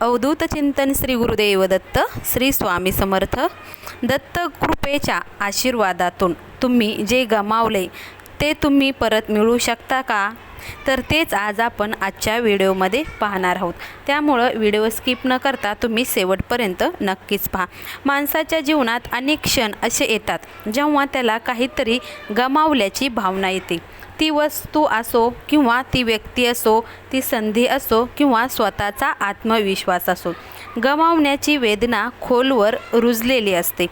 अवधूत चिंतन श्री गुरुदेव दत्त श्री स्वामी समर्थ. दत्त कृपेच्या आशीर्वादातून तुम्ही जे गमावले ते तुम्ही परत मिळवू शकता का? तर तेच आज आपण आजच्या व्हिडिओमध्ये पाहणार आहोत. त्यामुळं व्हिडिओ स्किप न करता तुम्ही शेवटपर्यंत नक्कीच पहा. माणसाच्या जीवनात अनेक क्षण असे येतात जेव्हा त्याला काहीतरी गमावल्याची भावना येते. ती वस्तू असो किंवा ती व्यक्ती असो ती संधी असो किंवा स्वतःचा आत्मविश्वास असो. गमावण्याची वेदना खोलवर रुजलेली असते.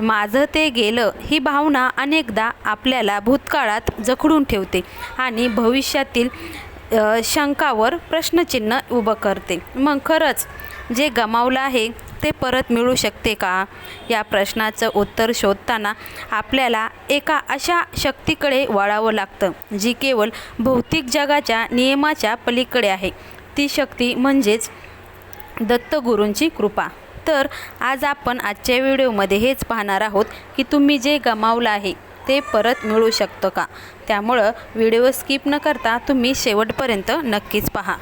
माझं ते गेलं ही भावना अनेकदा आपल्याला भूतकाळात जखडून ठेवते आणि भविष्यातील शंकावर प्रश्नचिन्ह उभं करते. मग खरंच जे गमावलं आहे ते परत मिळू शकते का? या प्रश्नाचं उत्तर शोधताना आपल्याला एका अशा शक्तीकडे वळावं लागतं जी केवळ भौतिक जगाच्या नियमाच्या पलीकडे आहे. ती शक्ती म्हणजेच दत्तगुरूंची कृपा. तर आज आपण आजच्या व्हिडिओमध्ये हेच पाहणार आहोत की तुम्ही जे गमावलं आहे ते परत मिळू शकतं का? त्यामुळं व्हिडिओ स्किप न करता तुम्ही शेवटपर्यंत नक्कीच पहा.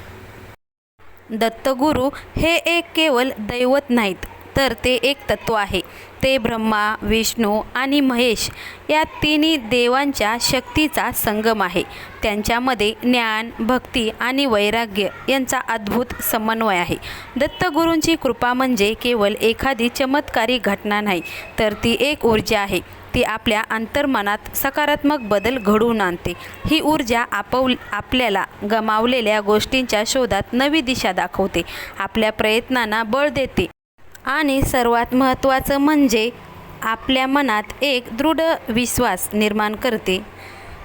दत्तगुरू हे एक केवळ दैवत नाहीत तर ते एक तत्व आहे. ते ब्रह्मा विष्णू आणि महेश या तिन्ही देवांच्या शक्तीचा संगम आहे. त्यांच्यामध्ये ज्ञान भक्ती आणि वैराग्य यांचा अद्भुत समन्वय आहे. दत्तगुरूंची कृपा म्हणजे केवळ एखादी चमत्कारी घटना नाही तर ती एक ऊर्जा आहे. ती आपल्या अंतर्मनात सकारात्मक बदल घडवून आणते. ही ऊर्जा आपव आपल्याला गमावलेल्या गोष्टींच्या शोधात नवी दिशा दाखवते. आपल्या प्रयत्नांना बळ देते. आणि सर्वात महत्त्वाचं म्हणजे आपल्या मनात एक दृढ विश्वास निर्माण करते.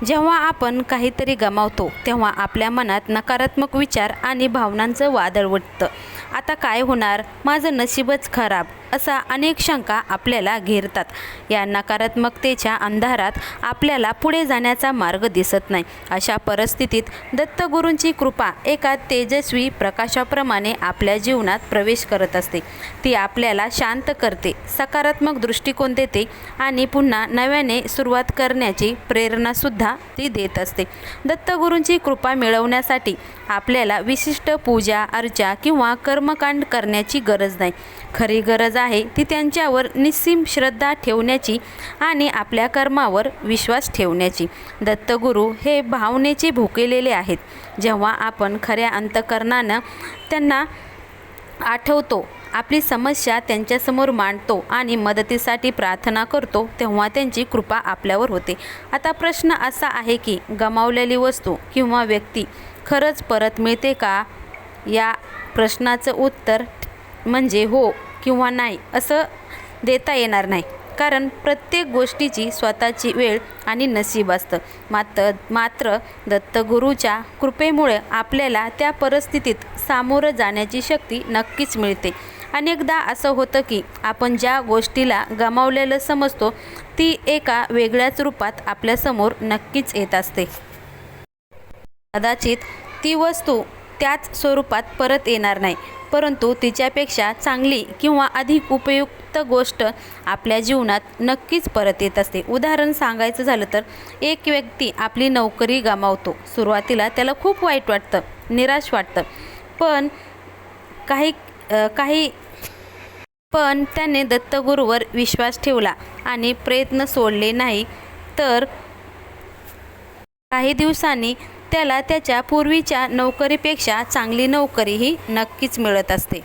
जेव्हा आपण काहीतरी गमावतो तेव्हा आपल्या मनात नकारात्मक विचार आणि भावनांचं वादळ उठतं आता काय होणार? माझं नशीबच खराब. असा अनेक शंका आपल्याला घेरतात. या नकारात्मकतेच्या अंधारात आपल्याला पुढे जाण्याचा मार्ग दिसत नाही. अशा परिस्थितीत दत्तगुरूंची कृपा एका तेजस्वी प्रकाशाप्रमाणे आपल्या जीवनात प्रवेश करत असते. ती आपल्याला शांत करते सकारात्मक दृष्टिकोन देते आणि पुन्हा नव्याने सुरुवात करण्याची प्रेरणासुद्धा ती देत असते. दत्तगुरूंची कृपा मिळवण्यासाठी आपल्याला विशिष्ट पूजा अर्चा किंवा कर्मकांड करण्याची गरज नाही. खरी गरज आहे ती त्यांच्यावर निस्सीम श्रद्धा ठेवण्याची आणि आपल्या कर्मावर विश्वास ठेवण्याची. दत्तगुरू हे भावनेचे भुकेलेले आहेत. जेव्हा आपण खऱ्या अंतकरणानं त्यांना आठवतो आपली समस्या त्यांच्यासमोर मांडतो आणि मदतीसाठी प्रार्थना करतो तेव्हा त्यांची कृपा आपल्यावर होते. आता प्रश्न असा आहे की गमावलेली वस्तू किंवा व्यक्ती खरंच परत मिळते का? या प्रश्नाचं उत्तर म्हणजे हो. किंवा नाही असं देता येणार नाही. कारण प्रत्येक गोष्टीची स्वतःची वेळ आणि नशीब असतं. मात्र मात्र दत्तगुरूच्या कृपेमुळे आपल्याला त्या परिस्थितीत सामोरं जाण्याची शक्ती नक्कीच मिळते. अनेकदा असं होतं की आपण ज्या गोष्टीला गमावलेलं समजतो ती एका वेगळ्याच रूपात आपल्यासमोर नक्कीच येत असते. कदाचित ती वस्तू त्याच स्वरूपात परत येणार नाही. परंतु तिच्यापेक्षा चांगली किंवा अधिक उपयुक्त गोष्ट आपल्या जीवनात नक्कीच परत येत असते. उदाहरण सांगायचं झालं तर एक व्यक्ती आपली नोकरी गमावतो. सुरुवातीला त्याला खूप वाईट वाटतं निराश वाटतं. पण काही काही पण त्याने दत्तगुरूवर विश्वास ठेवला आणि प्रयत्न सोडले नाही. तर काही दिवसांनी त्याला त्याच्या पूर्वीच्या नोकरीपेक्षा चांगली नोकरीही नक्कीच मिळत असते.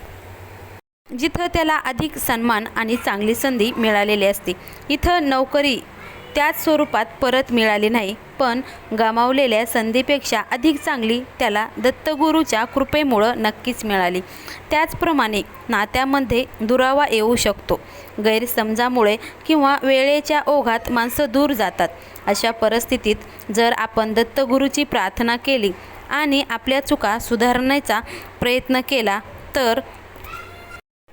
जिथं त्याला अधिक सन्मान आणि चांगली संधी मिळालेली असते इथं नोकरी त्याच स्वरूपात परत मिळाली नाही. पण गमावलेल्या संधीपेक्षा अधिक चांगली त्याला दत्तगुरूच्या कृपेमुळं नक्कीच मिळाली. त्याचप्रमाणे नात्यामध्ये दुरावा येऊ शकतो गैरसमजामुळे किंवा वेळेच्या ओघात माणसं दूर जातात. अशा परिस्थितीत जर आपण दत्तगुरूची प्रार्थना केली आणि आपल्या चुका सुधारण्याचा प्रयत्न केला तर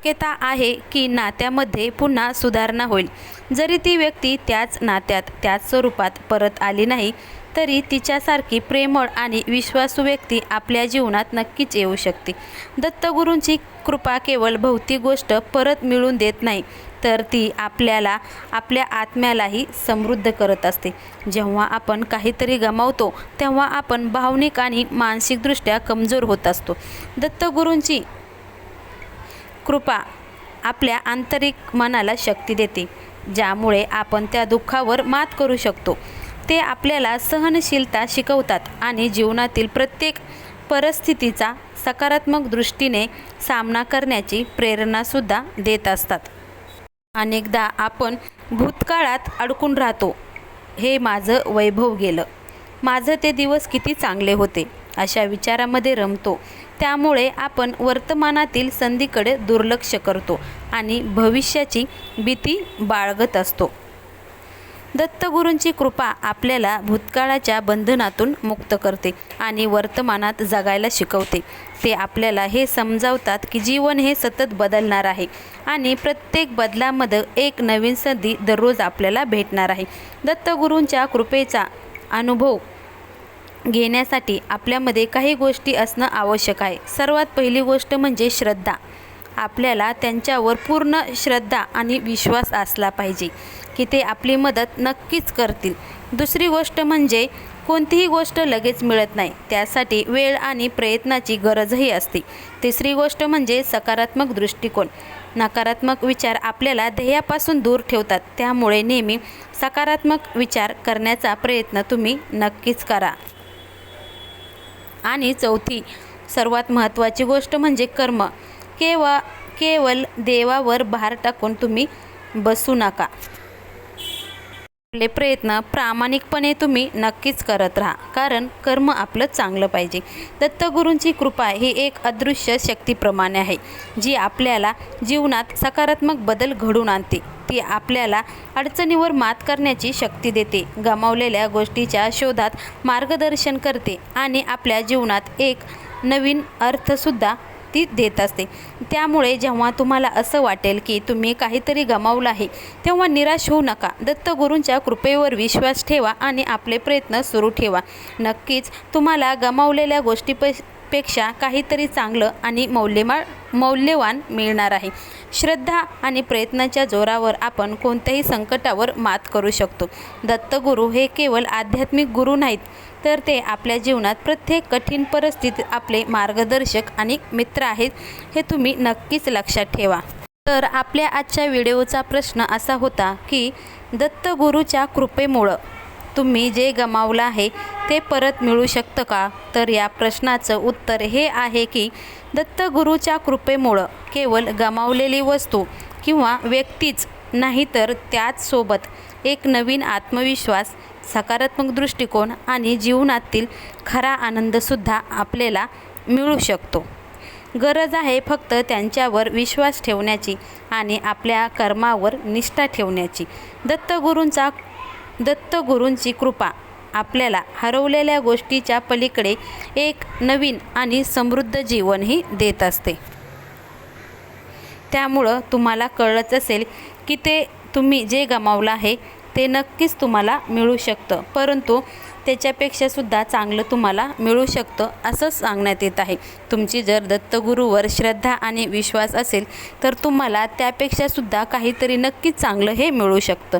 शक्यता आहे की नात्यामध्ये पुन्हा सुधारणा होईल. जरी ती व्यक्ती त्याच नात्यात त्याच स्वरूपात परत आली नाही तरी तिच्यासारखी प्रेमळ आणि विश्वासू व्यक्ती आपल्या जीवनात नक्कीच येऊ शकते. दत्तगुरूंची कृपा केवळ भौतिक गोष्ट परत मिळून देत नाही तर ती आपल्याला आपल्या आत्म्यालाही समृद्ध करत असते. जेव्हा आपण काहीतरी गमावतो तेव्हा आपण भावनिक आणि मानसिकदृष्ट्या कमजोर होत असतो. दत्तगुरूंची कृपा आपल्या आंतरिक मनाला शक्ती देते ज्यामुळे आपण त्या दुःखावर मात करू शकतो. ते आपल्याला सहनशीलता शिकवतात आणि जीवनातील प्रत्येक परिस्थितीचा सकारात्मक दृष्टीने सामना करण्याची प्रेरणासुद्धा देत असतात. अनेकदा आपण भूतकाळात अडकून राहतो. हे माझं वैभव गेलं. माझं ते दिवस किती चांगले होते. अशा विचारामध्ये रमतो. त्यामुळे आपण वर्तमानातील संधीकडे दुर्लक्ष करतो आणि भविष्याची भीती बाळगत असतो. दत्तगुरूंची कृपा आपल्याला भूतकाळाच्या बंधनातून मुक्त करते आणि वर्तमानात जगायला शिकवते. ते आपल्याला हे समजावतात की जीवन हे सतत बदलणार आहे आणि प्रत्येक बदलामध्ये एक नवीन संधी दररोज आपल्याला भेटणार आहे. दत्तगुरूंच्या कृपेचा अनुभव घेण्यासाठी आपल्यामध्ये काही गोष्टी असणं आवश्यक आहे. सर्वात पहिली गोष्ट म्हणजे श्रद्धा. आपल्याला त्यांच्यावर पूर्ण श्रद्धा आणि विश्वास असला पाहिजे की ते आपली मदत नक्कीच करतील. दुसरी गोष्ट म्हणजे कोणतीही गोष्ट लगेच मिळत नाही. त्यासाठी वेळ आणि प्रयत्नाची गरजही असते. तिसरी गोष्ट म्हणजे सकारात्मक दृष्टिकोन. नकारात्मक विचार आपल्याला ध्येयापासून दूर ठेवतात. त्यामुळे नेहमी सकारात्मक विचार करण्याचा प्रयत्न तुम्ही नक्कीच करा. आणि चौथी सर्वात महत्त्वाची गोष्ट म्हणजे कर्म. केवळ केवळ देवावर भार टाकून तुम्ही बसू नका. आपले प्रयत्न प्रामाणिकपणे तुम्ही नक्कीच करत राहा. कारण कर्म आपलं चांगलं पाहिजे. दत्तगुरूंची कृपा ही एक अदृश्य शक्तीप्रमाणे आहे जी आपल्याला जीवनात सकारात्मक बदल घडून आणते. ती आपल्याला अडचणीवर मात करण्याची शक्ती देते. गमावलेल्या गोष्टीच्या शोधात मार्गदर्शन करते आणि आपल्या जीवनात एक नवीन अर्थसुद्धा ती देत असते. त्यामुळे जेव्हा तुम्हाला असं वाटेल की तुम्ही काहीतरी गमावलं आहे तेव्हा निराश होऊ नका. दत्तगुरूंच्या कृपेवर विश्वास ठेवा आणि आपले प्रयत्न सुरू ठेवा. नक्कीच तुम्हाला गमावलेल्या गोष्टीपेक्षा काहीतरी चांगलं आणि मौल्यमा मौल्यवान मिळणार आहे. श्रद्धा आणि प्रयत्नाच्या जोरावर आपण कोणत्याही संकटावर मात करू शकतो. दत्तगुरू हे केवळ आध्यात्मिक गुरु नाहीत तर ते आपल्या जीवनात प्रत्येक कठीण परिस्थितीत आपले मार्गदर्शक आणि मित्र आहेत हे तुम्ही नक्कीच लक्षात ठेवा. तर आपल्या आजच्या व्हिडिओचा प्रश्न असा होता की दत्तगुरूच्या कृपेमुळं तुम्ही जे गमावलं आहे ते परत मिळू शकतं का? तर या प्रश्नाचं उत्तर हे आहे की दत्तगुरूच्या कृपेमुळं केवळ गमावलेली वस्तू किंवा व्यक्तीच नाही तर त्याचसोबत एक नवीन आत्मविश्वास सकारात्मक दृष्टिकोन आणि जीवनातील खरा आनंदसुद्धा आपल्याला मिळू शकतो. गरज आहे फक्त त्यांच्यावर विश्वास ठेवण्याची आणि आपल्या कर्मावर निष्ठा ठेवण्याची. दत्तगुरूंचा दत्तगुरूंची कृपा. आपल्याला हरवलेल्या गोष्टीच्या पलीकडे एक नवीन आणि समृद्ध जीवनही देत असते. त्यामुळं तुम्हाला कळलंच असेल की ते तुम्ही जे गमावलं आहे ते नक्कीच तुम्हाला मिळू शकतं. परंतु त्याच्यापेक्षासुद्धा चांगलं तुम्हाला मिळू शकतं असं सांगण्यात येत आहे. तुमची जर दत्तगुरूवर श्रद्धा आणि विश्वास असेल तर तुम्हाला त्यापेक्षासुद्धा काहीतरी नक्कीच चांगलं हे मिळू शकतं.